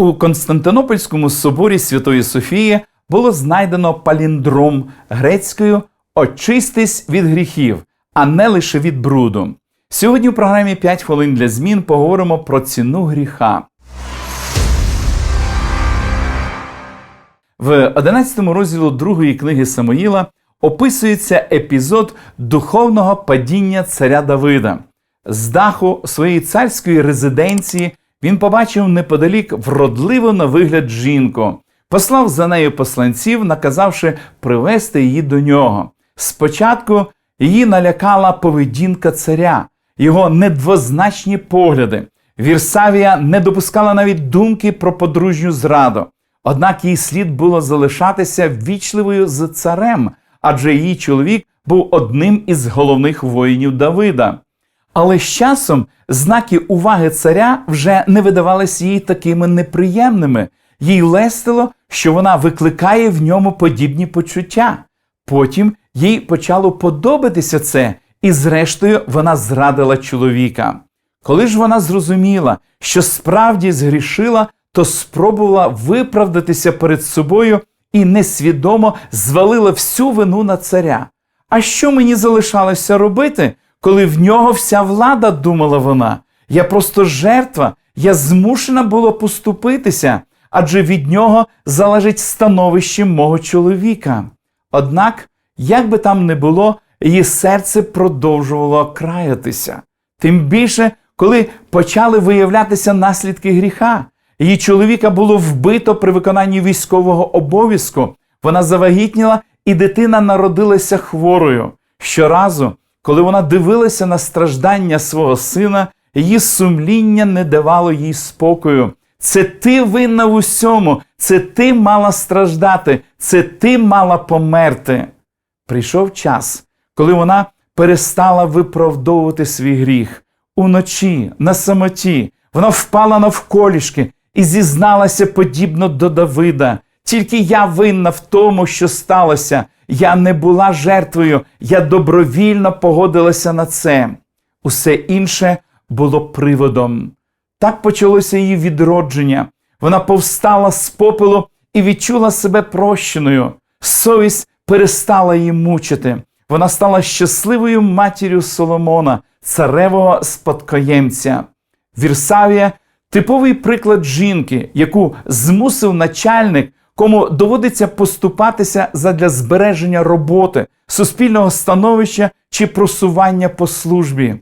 У Константинопольському соборі Святої Софії було знайдено паліндром грецькою очистись від гріхів, а не лише від бруду. Сьогодні у програмі «5 хвилин для змін поговоримо про ціну гріха. В 11 розділу другої книги Самоїла описується епізод духовного падіння царя Давида. З даху своєї царської резиденції він побачив неподалік вродливу на вигляд жінку, послав за нею посланців, наказавши привести її до нього. Спочатку її налякала поведінка царя, його недвозначні погляди. Вірсавія не допускала навіть думки про подружню зраду. Однак їй слід було залишатися ввічливою з царем, адже її чоловік був одним із головних воїнів Давида. Але з часом знаки уваги царя вже не видавалися їй такими неприємними, їй лестило, що вона викликає в ньому подібні почуття. Потім їй почало подобатися це, і зрештою вона зрадила чоловіка. Коли ж вона зрозуміла, що справді згрішила, то спробувала виправдатися перед собою і несвідомо звалила всю вину на царя. А що мені залишалося робити, коли в нього вся влада, думала вона? Я просто жертва, я змушена була поступитися, адже від нього залежить становище мого чоловіка. Однак, як би там не було, її серце продовжувало краятися. Тим більше, коли почали виявлятися наслідки гріха. Її чоловіка було вбито при виконанні військового обов'язку. Вона завагітніла, і дитина народилася хворою. Щоразу, коли вона дивилася на страждання свого сина, її сумління не давало їй спокою. Це ти винна в усьому, це ти мала страждати, це ти мала померти. Прийшов час, коли вона перестала виправдовувати свій гріх. Уночі, на самоті, вона впала навколішки і зізналася подібно до Давида. Тільки я винна в тому, що сталося. Я не була жертвою, я добровільно погодилася на це. Усе інше було приводом. Так почалося її відродження. Вона повстала з попелу і відчула себе прощеною. Совість перестала її мучити. Вона стала щасливою матір'ю Соломона, царевого спадкоємця. Вірсавія типовий приклад жінки, яку змусив начальник, кому доводиться поступатися задля збереження роботи, суспільного становища чи просування по службі.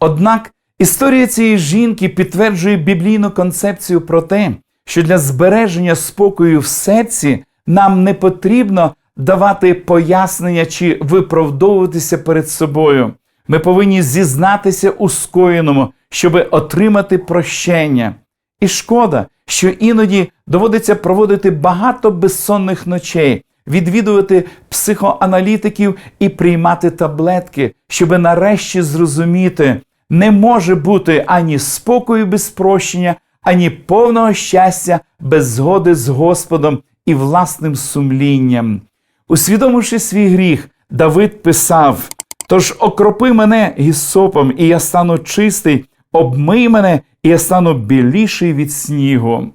Однак історія цієї жінки підтверджує біблійну концепцію про те, що для збереження спокою в серці нам не потрібно давати пояснення чи виправдовуватися перед собою. Ми повинні зізнатися у скоєному, щоби отримати прощення. І шкода, що іноді доводиться проводити багато безсонних ночей, відвідувати психоаналітиків і приймати таблетки, щоби нарешті зрозуміти, не може бути ані спокою без прощення, ані повного щастя без згоди з Господом і власним сумлінням. Усвідомивши свій гріх, Давид писав: Тож окропи мене гісопом, і я стану чистий, обмий мене, і я стану біліший від снігу.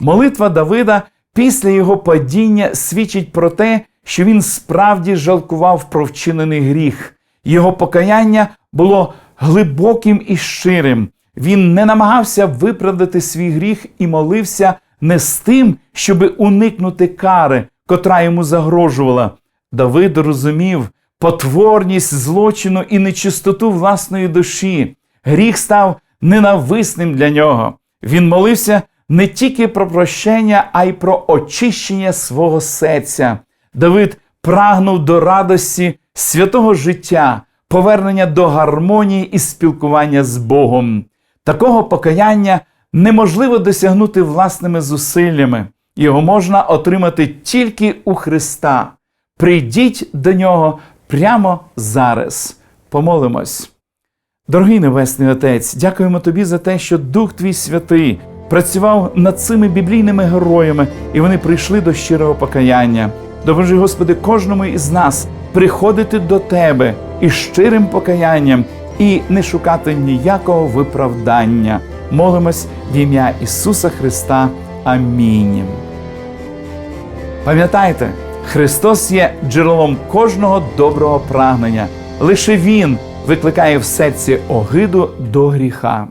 Молитва Давида після його падіння свідчить про те, що він справді жалкував про вчинений гріх. Його покаяння було глибоким і щирим. Він не намагався виправдати свій гріх і молився не з тим, щоби уникнути кари, котра йому загрожувала. Давид розумів потворність злочину і нечистоту власної душі. Гріх став ненависним для нього. Він молився не тільки про прощення, а й про очищення свого серця. Давид прагнув до радості святого життя, повернення до гармонії і спілкування з Богом. Такого покаяння неможливо досягнути власними зусиллями. Його можна отримати тільки у Христа. Прийдіть до нього прямо зараз. Помолимось. Дорогий Небесний Отець, дякуємо Тобі за те, що Дух Твій Святий працював над цими біблійними героями, і вони прийшли до щирого покаяння. Допоможи, Господи, кожному із нас приходити до Тебе із щирим покаянням і не шукати ніякого виправдання. Молимось в ім'я Ісуса Христа. Амінь. Пам'ятайте, Христос є джерелом кожного доброго прагнення. Лише Він викликає в серці огиду до гріха.